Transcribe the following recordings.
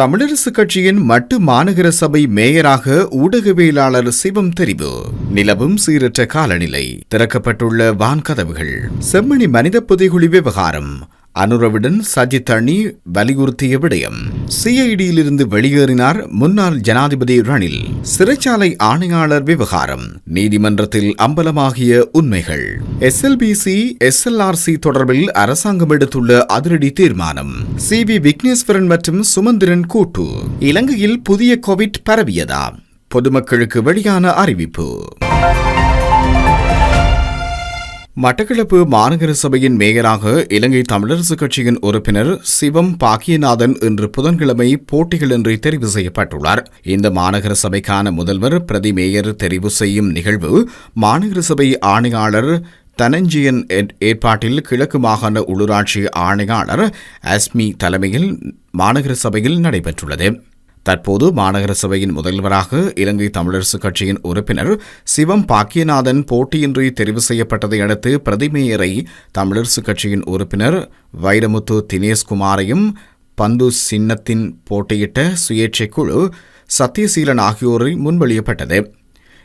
தமிழரசு கட்சியின் மட்டு மாநகர சபை மேயராக ஊடகவியலாளர் சிவம் தெரிவு. நிலவும் சீரற்ற காலநிலை. திறக்கப்பட்டுள்ள வான்கதவுகள் செம்மணி மனித புதைகுழி விவகாரம். அனுரவுடன் சஜித் அணி வலியுறுத்திய விடயம். சிஐடியிலிருந்து வெளியேறினார் முன்னாள் ஜனாதிபதி ரணில். சிறைச்சாலை ஆணையாளர் விவகாரம். நீதிமன்றத்தில் அம்பலமாகிய உண்மைகள். எஸ்எல்பிசி எஸ்எல்ஆர்சி தொடர்பில் அரசாங்கம் எடுத்துள்ள அதிரடி தீர்மானம். சி வி விக்னேஸ்வரன் மற்றும் சுமந்திரன் கூட்டு. இலங்கையில் புதிய கோவிட் பரவியதா? பொதுமக்களுக்கு வெளியான அறிவிப்பு. மட்டக்களப்பு மாநகர சபையின் மேயராக இலங்கை தமிழரசுக் கட்சியின் உறுப்பினர் சிவம் பாக்கியநாதன் இன்று புதன்கிழமை போட்டிகளின்றி தெரிவு செய்யப்பட்டுள்ளார். இந்த மாநகர சபைக்கான முதல்வர் பிரதி மேயர் தெரிவு செய்யும் நிகழ்வு மாநகர சபை ஆணையாளர் தனஞ்சியன் ஏற்பாட்டில் கிழக்கு மாகாண உள்ளூராட்சி ஆணையாளர் அஸ்மி தலைமையில் மாநகர சபையில் நடைபெற்றுள்ளது. தற்போது மாநகர சபையின் முதல்வராக இலங்கை தமிழரசுக் கட்சியின் உறுப்பினர் சிவம் பாக்கியநாதன் போட்டியின்றி தெரிவு செய்யப்பட்டதை அடுத்து பிரதிமேயரை தமிழரசுக் கட்சியின் உறுப்பினர் வைரமுத்து தினேஷ்குமாரையும் பந்து சின்னத்தின் போட்டியிட்ட சுயேட்சை குழு சத்யசீலன் ஆகியோரை முன்மொழியப்பட்டது.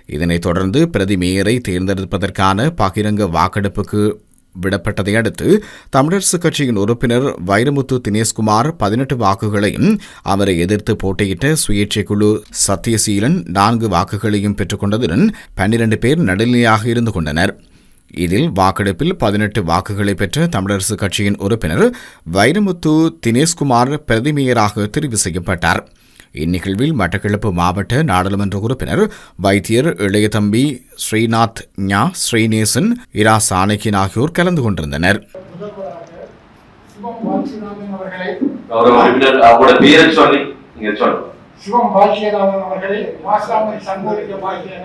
இதனைத் தொடர்ந்து பிரதி மேயரை தேர்ந்தெடுப்பதற்கான பகிரங்க வாக்கெடுப்புக்கு விடப்பட்டதை அடுத்து தமிழரசுக் கட்சியின் உறுப்பினர் வைரமுத்து தினேஷ்குமார் பதினெட்டு வாக்குகளையும் அவரை எதிர்த்து போட்டியிட்ட சுயேட்சை குழு சத்யசீலன் நான்கு வாக்குகளையும் பெற்றுக்கொண்டதுடன் பன்னிரண்டு பேர் நடுநிலையாக இருந்து கொண்டனர். இதில் வாக்கெடுப்பில் பதினெட்டு வாக்குகளை பெற்ற தமிழரசுக் கட்சியின் உறுப்பினர் வைரமுத்து தினேஷ்குமார் பிரதிமேயராக தெரிவு செய்யப்பட்டார். இந்நிகழ்வில் மட்டக்களப்பு மாவட்ட நாடாளுமன்ற உறுப்பினர் வைத்தியர் இளையதம்பி ஸ்ரீநாத் ஞா ஸ்ரீநேசன் இரா சாணக்கியன் ஆகியோர் கலந்து கொண்டிருந்தனர். சிவம் அவர்களை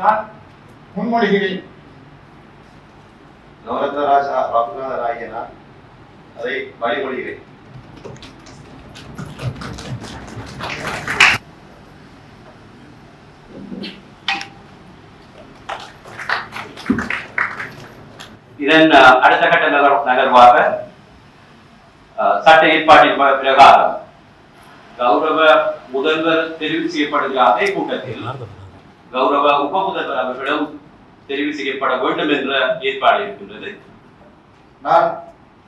நான் முன்மொழிகிறேன். நவரத்னராஜா நான் அதை வழிமொழிகிறேன். இதன் அடுத்த கட்ட நகர் நகர்வாக சட்ட ஏற்பாட்டின் பிரகாரம் கௌரவ முதல்வர் தெரிவு செய்யப்படுகிற அதே கூட்டத்தில் கௌரவ உப முதல்வர் அவர்களும் தெரிவு செய்யப்பட வேண்டும் என்ற ஏற்பாடு இருக்கின்றது. நான்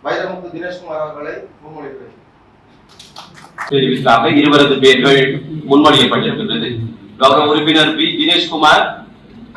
வைரமுத்து தினேஷ்குமார் அவர்களை முன்மொழிகிறேன். தெரிவித்தாக இருபது பேர்கள் முன்மொழியப்பட்டிருக்கின்றது. கௌரவ உறுப்பினர் பி. தினேஷ்குமார்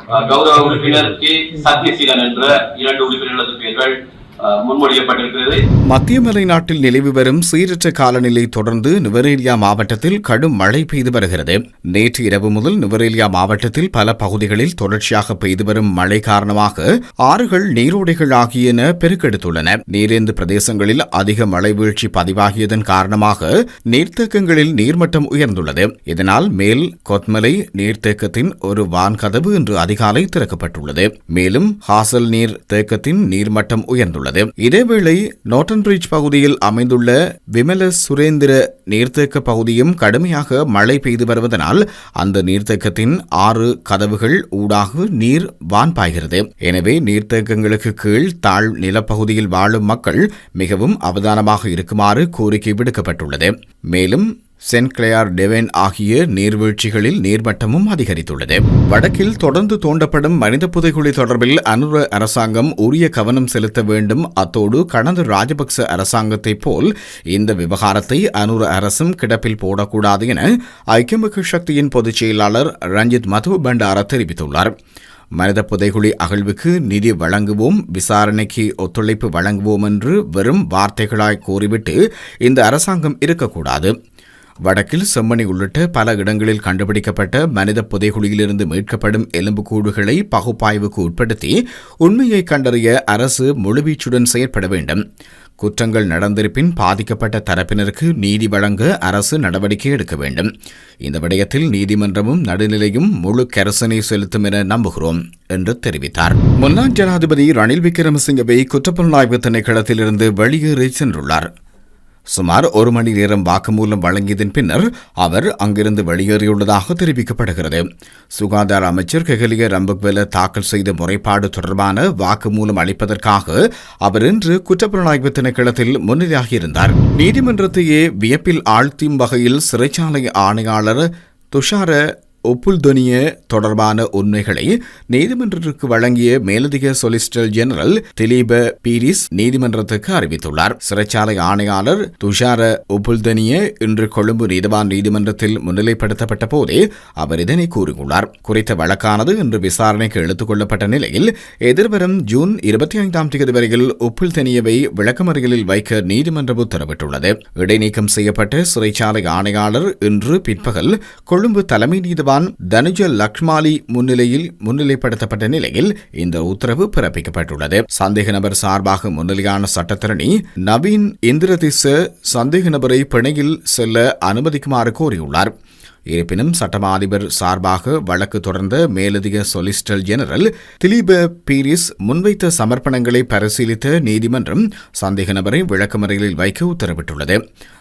கௌரவ உறுப்பினர் கே சத்யசீலன் என்ற இரண்டு உறுப்பினர்களது பெயர்கள் முன்மொழியப்பட்டிருக்கிறது. மத்திய மலை நாட்டில் நிலவி வரும் சீரற்ற காலநிலை தொடர்ந்து நுவரேலியா மாவட்டத்தில் கடும் மழை பெய்து வருகிறது. நேற்று இரவு முதல் நுவரேலியா மாவட்டத்தில் பல பகுதிகளில் தொடர்ச்சியாக பெய்து வரும் மழை காரணமாக ஆறுகள் நீரோடைகள் ஆகியன பெருக்கெடுத்துள்ளன. நீரேந்து பிரதேசங்களில் அதிக மழை வீழ்ச்சி பதிவாகியதன் காரணமாக நீர்த்தேக்கங்களில் நீர்மட்டம் உயர்ந்துள்ளது. இதனால் மேல் கொத்மலை நீர்த்தேக்கத்தின் ஒரு வான்கதவு இன்று அதிகாலை திறக்கப்பட்டுள்ளது. மேலும் ஹாசல் நீர் தேக்கத்தின் நீர்மட்டம் உயர்ந்துள்ளது. இதேவேளை நோட்டன் பிரிட்ஜ் பகுதியில் அமைந்துள்ள விமல சுரேந்திர நீர்த்தேக்க பகுதியும் கடுமையாக மழை பெய்து வருவதனால் அந்த நீர்த்தேக்கத்தின் ஆறு கதவுகள் ஊடாக நீர் வான் பாய்கிறது எனவே நீர்த்தேக்கங்களுக்கு கீழ் தாழ் நிலப்பகுதியில் வாழும் மக்கள் மிகவும் அவதானமாக இருக்குமாறு கோரிக்கை விடுக்கப்பட்டுள்ளது. மேலும் சென்ட் கிளையார் டெவென் ஆகிய நீர்வீழ்ச்சிகளில் நீர்மட்டமும் அதிகரித்துள்ளது. வடக்கில் தொடர்ந்து தோண்டப்படும் மனித புதைகுழி தொடர்பில் அனுர அரசாங்கம் உரிய கவனம் செலுத்த வேண்டும். அத்தோடு கடந்த ராஜபக்ச அரசாங்கத்தைப் போல் இந்த விவகாரத்தை அனுர அரசும் கிடப்பில் போடக்கூடாது என ஐக்கிய சக்தியின் பொதுச் செயலாளர் ரஞ்சித் மது பண்டார தெரிவித்துள்ளார். மனித புதைகுழி அகழ்வுக்கு நிதி வழங்குவோம் விசாரணைக்கு ஒத்துழைப்பு வழங்குவோம் என்று வெறும் வார்த்தைகளாய் கூறிவிட்டு இந்த அரசாங்கம் இருக்கக்கூடாது. வடக்கில் செம்மணி உள்ளிட்ட பல இடங்களில் கண்டுபிடிக்கப்பட்ட மனித புதைகுழியிலிருந்து மீட்கப்படும் எலும்புக்கூடுகளை பகுப்பாய்வுக்கு உட்படுத்தி உண்மையை கண்டறிய அரசு முழுவீச்சுடன் செயற்பட வேண்டும். குற்றங்கள் நடந்திருப்பின் பாதிக்கப்பட்ட தரப்பினருக்கு நீதி வழங்க அரசு நடவடிக்கை எடுக்க வேண்டும். இந்த விடயத்தில் நீதிமன்றமும் நடுநிலையும் முழு கரசனை செலுத்தும் என நம்புகிறோம் என்று தெரிவித்தார். முன்னாள் ஜனாதிபதி ரணில் விக்ரமசிங்கவை குற்றப்புலனாய்வு திணைக்களத்திலிருந்து வெளியேறி சென்றுள்ளார். சுமார் ஒரு மணி நேரம் வாக்குமூலம் வழங்கியதன் பின்னர் அவர் அங்கிருந்து வெளியேறியுள்ளதாக தெரிவிக்கப்படுகிறது. சுகாதார அமைச்சர் கெகலிய ரம்பக்வெல தாக்கல் செய்த முறைப்பாடு தொடர்பான வாக்குமூலம் அளிப்பதற்காக அவர் இன்று குற்றப்புலனாய்வு திணைக்களத்தில் முன்னிலையாகியிருந்தார். நீதிமன்றத்தையே வியப்பில் ஆழ்த்தும் வகையில் சிறைச்சாலை ஆணையாளர் துஷார ஒப்புல்தொனிய தொடர்பான உண்மைகளை நீதிமன்றத்திற்கு வழங்கிய மேலதிக சொலிசிட்டர் ஜெனரல் திலீப பீரிஸ் நீதிமன்றத்துக்கு அறிவித்துள்ளார். சிறைச்சாலை ஆணையாளர் துஷார ஒப்புல்தனிய இன்று கொழும்பு நீதிவான் நீதிமன்றத்தில் முன்னிலைப்படுத்தப்பட்ட போதே அவர் இதனை கூறியுள்ளார். குறித்த வழக்கானது இன்று விசாரணைக்கு எடுத்துக் கொள்ளப்பட்ட நிலையில் எதிர்வரும் ஜூன் இருபத்தி ஐந்தாம் தேதி வரையில் ஒப்புல்தனியவை விளக்கமறியலில் வைக்க நீதிமன்றம் உத்தரவிட்டுள்ளது. இடைநீக்கம் செய்யப்பட்ட சிறைச்சாலை ஆணையாளர் இன்று பிற்பகல் கொழும்பு தலைமை நீதிவான் தனுஜ லக்ஷ்மாலி முன்னிலையில் முன்னிலைப்படுத்தப்பட்ட நிலையில் இந்த உத்தரவு பிறப்பிக்கப்பட்டுள்ளது. சந்தேக நபர் சார்பாக முன்னிலையான சட்டத்தரணி நவீன் இந்திரதிச சந்தேக நபரை பிணையில் செல்ல அனுமதிக்குமாறு கோரியுள்ளார். இருப்பினும் சட்டமா அதிபர் சார்பாக வழக்கு தொடர்ந்த மேலதிக சொலிசிட்டர் ஜெனரல் திலீப பீரிஸ் முன்வைத்த சமர்ப்பணங்களை பரிசீலித்த நீதிமன்றம் சந்தேக நபரை விளக்கமறையில் வைக்க உத்தரவிட்டுள்ளது.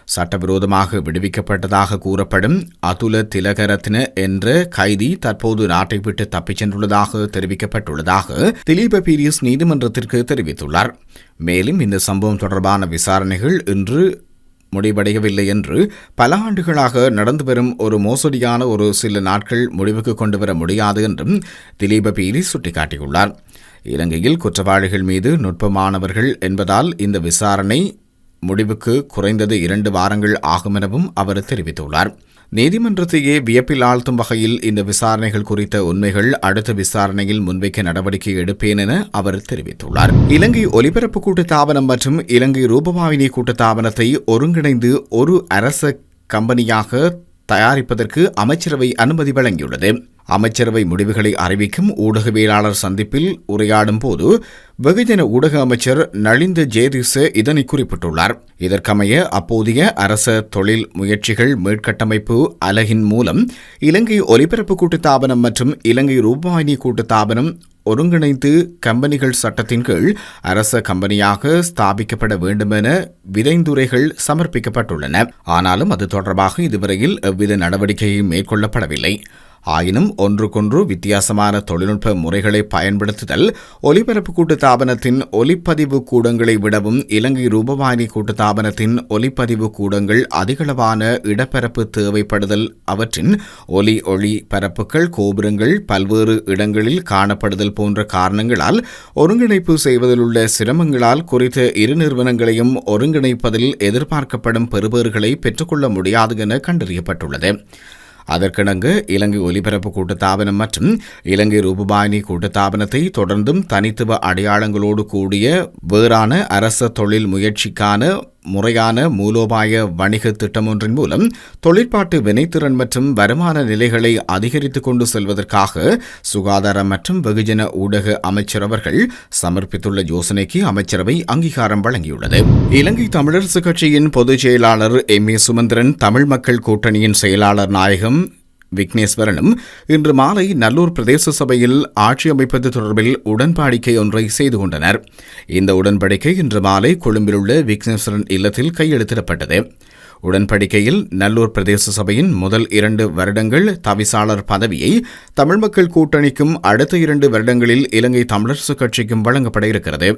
சட்டவிரோதமாக விடுவிக்கப்பட்டதாக கூறப்படும் அதுல திலகரத்ன என்ற கைதி தற்போது நாட்டை விட்டு தப்பிச் சென்றுள்ளதாக தெரிவிக்கப்பட்டுள்ளதாக திலீப பீரிஸ் நீதிமன்றத்திற்கு தெரிவித்துள்ளார். மேலும் இந்த சம்பவம் தொடர்பான விசாரணைகள் இன்று முடிவடையவில்லை என்று பல ஆண்டுகளாக நடந்து வரும் ஒரு மோசடியான ஒரு சில நாட்கள் முடிவுக்கு கொண்டு வர முடியாது என்றும் திலீப பீரி சுட்டிக்காட்டியுள்ளார். இலங்கையில் குற்றவாளிகள் மீது நுட்பமானவர்கள் என்பதால் இந்த விசாரணை முடிவுக்கு குறைந்தது இரண்டு வாரங்கள் ஆகும் எனவும் அவர் தெரிவித்துள்ளார். நீதிமன்றத்தையே வியப்பில் ஆழ்த்தும் வகையில் இந்த விசாரணைகள் குறித்த உண்மைகள் அடுத்த விசாரணையில் முன்வைக்க நடவடிக்கை எடுப்பேன் என அவர் தெரிவித்துள்ளார். இலங்கை ஒலிபரப்பு கூட்டத்தாபனம் மற்றும் இலங்கை ரூபவாகினி கூட்டத்தாபனத்தை ஒருங்கிணைந்து ஒரு அரச கம்பெனியாக தயாரிப்பதற்கு அமைச்சரவை அனுமதி வழங்கியுள்ளது. அமைச்சரவை முடிவுகளை அறிவிக்கும் ஊடகவியலாளர் சந்திப்பில் உரையாடும் போது வெகுஜன ஊடக அமைச்சர் நளிந்த ஜேதிச இதனை குறிப்பிட்டுள்ளார். இதற்கமைய அப்போதைய அரச தொழில் முயற்சிகள் மீட்கட்டமைப்பு அலகின் மூலம் இலங்கை ஒலிபரப்பு கூட்டுத்தாபனம் மற்றும் இலங்கை ரூபாயினி கூட்டுத்தாபனம் ஒருங்கிணைந்து கம்பெனிகள் சட்டத்தின் கீழ் அரச கம்பெனியாக ஸ்தாபிக்கப்பட வேண்டுமென விதைந்துரைகள் சமர்ப்பிக்கப்பட்டுள்ளன. ஆனாலும் அது தொடர்பாக இதுவரையில் எவ்வித நடவடிக்கையும் மேற்கொள்ளப்படவில்லை. ஆயினும் ஒன்றுக்கொன்று வித்தியாசமான தொழில்நுட்ப முறைகளை பயன்படுத்துதல் ஒலிபரப்பு கூட்டுத்தாபனத்தின் ஒலிப்பதிவு கூடங்களை விடவும் இலங்கை ரூபவாணி கூட்டுத்தாபனத்தின் ஒலிப்பதிவு கூடங்கள் அதிகளவான இடப்பரப்பு தேவைப்படுதல் அவற்றின் ஒலி ஒளி பரப்புகள் கோபுரங்கள் பல்வேறு இடங்களில் காணப்படுதல் போன்ற காரணங்களால் ஒருங்கிணைப்பு செய்வதில் உள்ள சிரமங்களால் குறித்த இரு நிறுவனங்களையும் ஒருங்கிணைப்பதில் எதிர்பார்க்கப்படும் பெறுபேறுகளை பெற்றுக்கொள்ள முடியாது என கண்டறியப்பட்டுள்ளது. அதற்கிணங்க இலங்கை ஒலிபரப்பு கூட்டத்தாபனம் மற்றும் இலங்கை ரூபபாயினி கூட்டத்தாபனத்தை தொடர்ந்தும் தனித்துவ அடையாளங்களோடு கூடிய வேறான அரச தொழில் முயற்சிக்கான முறையான மூலோபாய வணிக திட்டம் ஒன்றின் மூலம் தொழிற்பாட்டு வினைத்திறன் மற்றும் வருமான நிலைகளை அதிகரித்துக் கொண்டு செல்வதற்காக சுகாதார மற்றும் வெகுஜன ஊடக அமைச்சர் அவர்கள் சமர்ப்பித்துள்ள யோசனைக்கு அமைச்சரவை அங்கீகாரம் வழங்கியுள்ளது. இலங்கை தமிழரசு கட்சியின் பொதுச் செயலாளர் எம் ஏ சுமந்திரன் தமிழ் மக்கள் கூட்டணியின் செயலாளர் நாயகம் விக்னேஸ்வரனும் இன்று மாலை நல்லூர் பிரதேச சபையில் ஆட்சி அமைப்பது தொடர்பில் உடன்படிக்கை ஒன்றை செய்து கொண்டனர். இந்த உடன்படிக்கை இன்று மாலை கொழும்பிலுள்ள விக்னேஸ்வரன் இல்லத்தில் கையெழுத்திடப்பட்டது. உடன்படிக்கையில் நல்லூர் பிரதேச சபையின் முதல் இரண்டு வருடங்கள் தவிசாளர் பதவியை தமிழ் மக்கள் கூட்டணிக்கும் அடுத்த இரண்டு வருடங்களில் இலங்கை தமிழரசுக் கட்சிக்கும் வழங்கப்பட இருக்கிறது.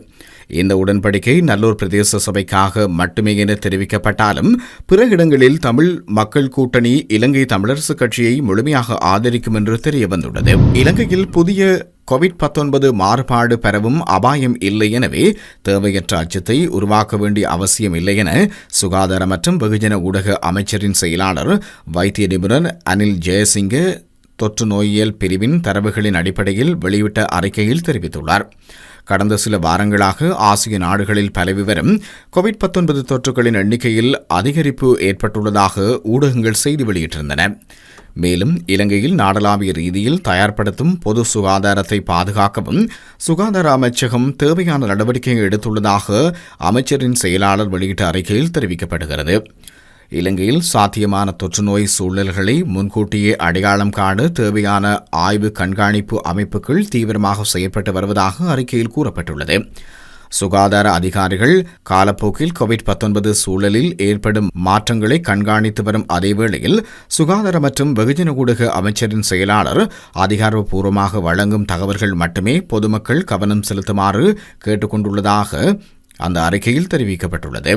இந்த உடன்படிக்கை நல்லூர் பிரதேச சபைக்காக மட்டுமே என தெரிவிக்கப்பட்டாலும் பிற இடங்களில் தமிழ் மக்கள் கூட்டணி இலங்கை தமிழரசு கட்சியை முழுமையாக ஆதரிக்கும் என்று தெரியவந்துள்ளது. இலங்கையில் புதிய கோவிட் 19 மாறுபாடு பெறவும் அபாயம் இல்லை எனவே தேவையற்ற அச்சத்தை உருவாக்க வேண்டிய அவசியம் இல்லை என சுகாதார மற்றும் வெகுஜன ஊடக அமைச்சரின் செயலாளர் வைத்திய நிபுணர் அனில் ஜெயசிங்க தொற்று நோயியல் பிரிவின் தரவுகளின் அடிப்படையில் வெளியிட்ட அறிக்கையில் தெரிவித்துள்ளார். கடந்த சில வாரங்களாக ஆசிய நாடுகளில் பரவி வரும் கோவிட் 19 தொற்றுகளின் எண்ணிக்கையில் அதிகரிப்பு ஏற்பட்டுள்ளதாக ஊடகங்கள் செய்தி வெளியிட்டிருந்தன. மேலும் இலங்கையில் நாடளாவிய ரீதியில் தயார்படுத்தும் பொது சுகாதாரத்தை பாதுகாக்கவும் சுகாதார அமைச்சகம் தேவையான நடவடிக்கையை எடுத்துள்ளதாக அமைச்சரின் செயலாளர் வெளியிட்ட அறிக்கையில் தெரிவிக்கப்படுகிறது. இலங்கையில் சாத்தியமான தொற்றுநோய் சூழல்களை முன்கூட்டியே அடையாளம் காண தேவையான ஆய்வு கண்காணிப்பு அமைப்புகள் தீவிரமாக செயல்பட்டு வருவதாக அறிக்கையில் கூறப்பட்டுள்ளது. சுகாதார அதிகாரிகள் காலப்போக்கில் கோவிட் 19 சூழலில் ஏற்படும் மாற்றங்களை கண்காணித்து வரும் அதேவேளையில் சுகாதார மற்றும் வெகுஜன ஊடக அமைச்சரின் செயலாளர் அதிகாரப்பூர்வமாக வழங்கும் தகவல்கள் மட்டுமே பொதுமக்கள் கவனம் செலுத்துமாறு கேட்டுக்கொண்டுள்ளதாக அந்த அறிக்கையில் தெரிவிக்கப்பட்டுள்ளது.